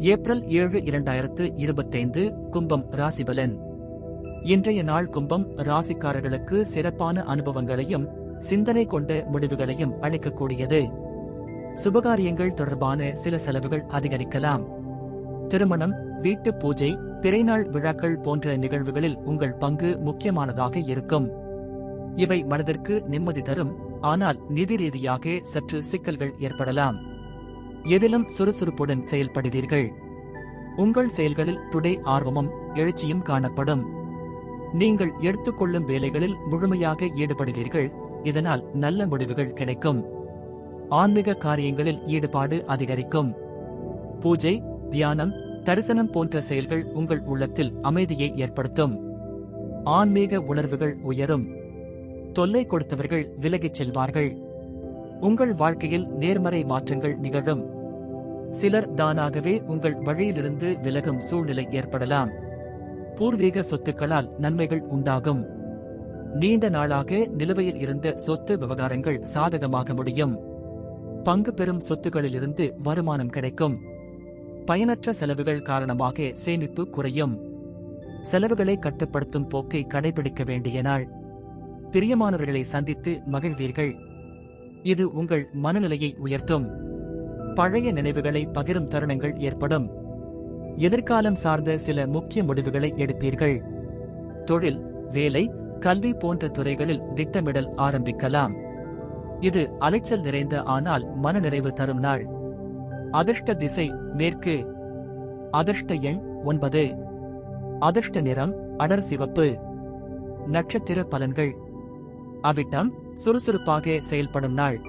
April ஏழு இரண்டாயிரத்து இருபத்தைந்து கும்பம் ராசிபலன். இன்றைய நாள் கும்பம் ராசிக்காரர்களுக்கு சிறப்பான அனுபவங்களையும் சிந்தனை கொண்ட முடிவுகளையும் அளிக்கக்கூடியது. சுபகாரியங்கள் தொடர்பான சில செலவுகள் அதிகரிக்கலாம். திருமணம் வீட்டு பூஜை பிறைநாள் விழாக்கள் போன்ற நிகழ்வுகளில் உங்கள் பங்கு முக்கியமானதாக இருக்கும். இவை மனதிற்கு நிம்மதி தரும் ஆனால் நிதி ரீதியாக சற்று சிக்கல்கள் ஏற்படலாம். எதிலும் சுறுசுறுப்புடன் செயல்படுவீர்கள். உங்கள் செயல்களில் துடை ஆர்வமும் எழுச்சியும் காணப்படும். நீங்கள் எடுத்துக்கொள்ளும் வேலைகளில் முழுமையாக ஈடுபடுவீர்கள். இதனால் நல்ல முடிவுகள் கிடைக்கும். ஆன்மீக காரியங்களில் ஈடுபாடு அதிகரிக்கும். பூஜை தியானம் தரிசனம் போன்ற செயல்கள் உங்கள் உள்ளத்தில் அமைதியை ஏற்படுத்தும். ஆன்மீக உணர்வுகள் உயரும். தொல்லை கொடுத்தவர்கள் விலகிச் செல்வார்கள். உங்கள் வாழ்க்கையில் நேர்மறை மாற்றங்கள் நிகழும். சிலர் தானாகவே உங்கள் வழியிலிருந்து விலகும் சூழ்நிலை ஏற்படலாம். பூர்வீக சொத்துக்களால் நன்மைகள் உண்டாகும். நீண்ட நாளாக நிலுவையில் இருந்த சொத்து விவகாரங்கள் சாதகமாக முடியும். பங்கு பெறும் சொத்துகளிலிருந்து வருமானம் கிடைக்கும். பயனற்ற செலவுகள் காரணமாக சேமிப்பு குறையும். செலவுகளை கட்டுப்படுத்தும் போக்கை கடைபிடிக்க வேண்டிய நாள். பிரியமானவர்களை சந்தித்து மகிழ்வீர்கள். இது உங்கள் மனநிலையை உயர்த்தும். பழைய நினைவுகளை பகிரும் தருணங்கள் ஏற்படும். எதிர்காலம் சார்ந்த சில முக்கிய முடிவுகளை எடுப்பீர்கள். தொழில் வேலை கல்வி போன்ற துறைகளில் திட்டமிடல் ஆரம்பிக்கலாம். இது அலைச்சல் நிறைந்த ஆனால் மனநிறைவு தரும் நாள். அதிர்ஷ்ட திசை மேற்கு. அதிர்ஷ்ட எண் ஒன்பது. அதிர்ஷ்ட நிறம் அடர் சிவப்பு. நட்சத்திர பலன்கள். அவிட்டம் சுறுசுறுப்பாக செயல்படும் நாள்.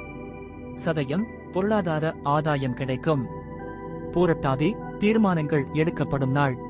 சதயம் பொருளாதார ஆதாயம் கிடைக்கும். பூரட்டாதி தீர்மானங்கள் எடுக்கப்படும் நாள்.